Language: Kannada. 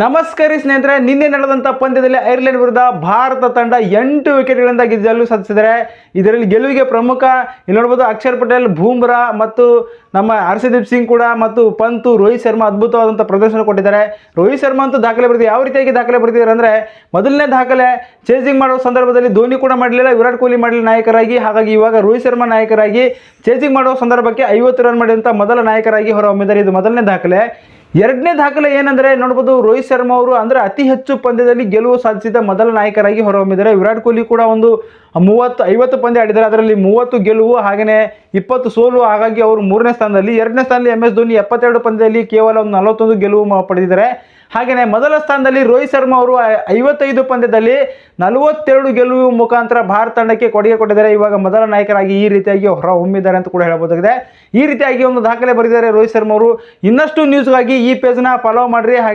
ನಮಸ್ಕಾರಿ ಸ್ನೇಹಿತರೆ, ನಿನ್ನೆ ನಡೆದಂಥ ಪಂದ್ಯದಲ್ಲಿ ಐರ್ಲೆಂಡ್ ವಿರುದ್ಧ ಭಾರತ ತಂಡ ಎಂಟು ವಿಕೆಟ್ಗಳಿಂದ ಗೆಲ್ಲಲು ಸಾಧಿಸಿದರೆ ಇದರಲ್ಲಿ ಗೆಲುವಿಗೆ ಪ್ರಮುಖ, ಇಲ್ಲಿ ನೋಡ್ಬೋದು ಅಕ್ಷರ್ ಪಟೇಲ್ ಬೂಮ್ರಾ ಮತ್ತು ನಮ್ಮ ಹರ್ಷದೀಪ್ ಸಿಂಗ್ ಕೂಡ ಮತ್ತು ಪಂತು ರೋಹಿತ್ ಶರ್ಮಾ ಅದ್ಭುತವಾದಂಥ ಪ್ರದರ್ಶನ ಕೊಟ್ಟಿದ್ದಾರೆ. ರೋಹಿತ್ ಶರ್ಮಾ ಅಂತೂ ದಾಖಲೆ ಬರ್ತಿದೆ ಯಾವ ರೀತಿಯಾಗಿ ದಾಖಲೆ ಬರ್ತಿದ್ದಾರೆ ಅಂದರೆ, ಮೊದಲನೇ ದಾಖಲೆ ಚೇಸಿಂಗ್ ಮಾಡುವ ಸಂದರ್ಭದಲ್ಲಿ ಧೋನಿ ಕೂಡ ಮಾಡಲಿಲ್ಲ, ವಿರಾಟ್ ಕೊಹ್ಲಿ ಮಾಡಲಿಲ್ಲ ನಾಯಕರಾಗಿ. ಹಾಗಾಗಿ ಇವಾಗ ರೋಹಿತ್ ಶರ್ಮಾ ನಾಯಕರಾಗಿ ಚೇಸಿಂಗ್ ಮಾಡುವ ಸಂದರ್ಭಕ್ಕೆ ಐವತ್ತು ರನ್ ಮಾಡಿದಂಥ ಮೊದಲ ನಾಯಕರಾಗಿ ಹೊರಹೊಮ್ಮಿದ್ದಾರೆ. ಇದು ಮೊದಲನೇ ದಾಖಲೆ. ಎರಡನೇ ದಾಖಲೆ ಏನಂದ್ರೆ ನೋಡ್ಬೋದು ರೋಹಿತ್ ಶರ್ಮಾ ಅವರು ಅಂದ್ರೆ ಅತಿ ಹೆಚ್ಚು ಪಂದ್ಯದಲ್ಲಿ ಗೆಲುವು ಸಾಧಿಸಿದ ಮೊದಲ ನಾಯಕರಾಗಿ ಹೊರಹೊಮ್ಮಿದ್ದಾರೆ. ವಿರಾಟ್ ಕೊಹ್ಲಿ ಕೂಡ ಒಂದು ಮೂವತ್ತು, ಐವತ್ತು ಪಂದ್ಯ ಆಡಿದ್ದಾರೆ. ಅದರಲ್ಲಿ ಮೂವತ್ತು ಗೆಲುವು ಹಾಗೆಯೇ ಇಪ್ಪತ್ತು ಸೋಲು, ಹಾಗಾಗಿ ಅವರು ಮೂರನೇ ಸ್ಥಾನದಲ್ಲಿ. ಎರಡನೇ ಸ್ಥಾನದಲ್ಲಿ ಎಂ ಎಸ್ ಧೋನಿ ಎಪ್ಪತ್ತೆರಡು ಪಂದ್ಯದಲ್ಲಿ ಕೇವಲ ಒಂದು ನಲವತ್ತೊಂದು ಗೆಲುವು ಪಡೆದಿದ್ದಾರೆ. ಹಾಗೆಯೇ ಮೊದಲ ಸ್ಥಾನದಲ್ಲಿ ರೋಹಿತ್ ಶರ್ಮಾ ಅವರು ಐವತ್ತೈದು ಪಂದ್ಯದಲ್ಲಿ ನಲವತ್ತೆರಡು ಗೆಲುವು ಮುಖಾಂತರ ಭಾರತ ತಂಡಕ್ಕೆ ಕೊಡುಗೆ ಕೊಟ್ಟಿದ್ದಾರೆ. ಇವಾಗ ಮೊದಲ ನಾಯಕರಾಗಿ ಈ ರೀತಿಯಾಗಿ ಹೊರ ಹೊಮ್ಮಿದ್ದಾರೆ ಅಂತ ಕೂಡ ಹೇಳಬಹುದಾಗಿದೆ. ಈ ರೀತಿಯಾಗಿ ಒಂದು ದಾಖಲೆ ಬರೆದಿದ್ದಾರೆ ರೋಹಿತ್ ಶರ್ಮಾ ಅವರು. ಇನ್ನಷ್ಟು ನ್ಯೂಸ್ಗಾಗಿ ಈ ಪೇಜ್ನ ಫಾಲೋ ಮಾಡಿರಿ. ಹಾಗೆ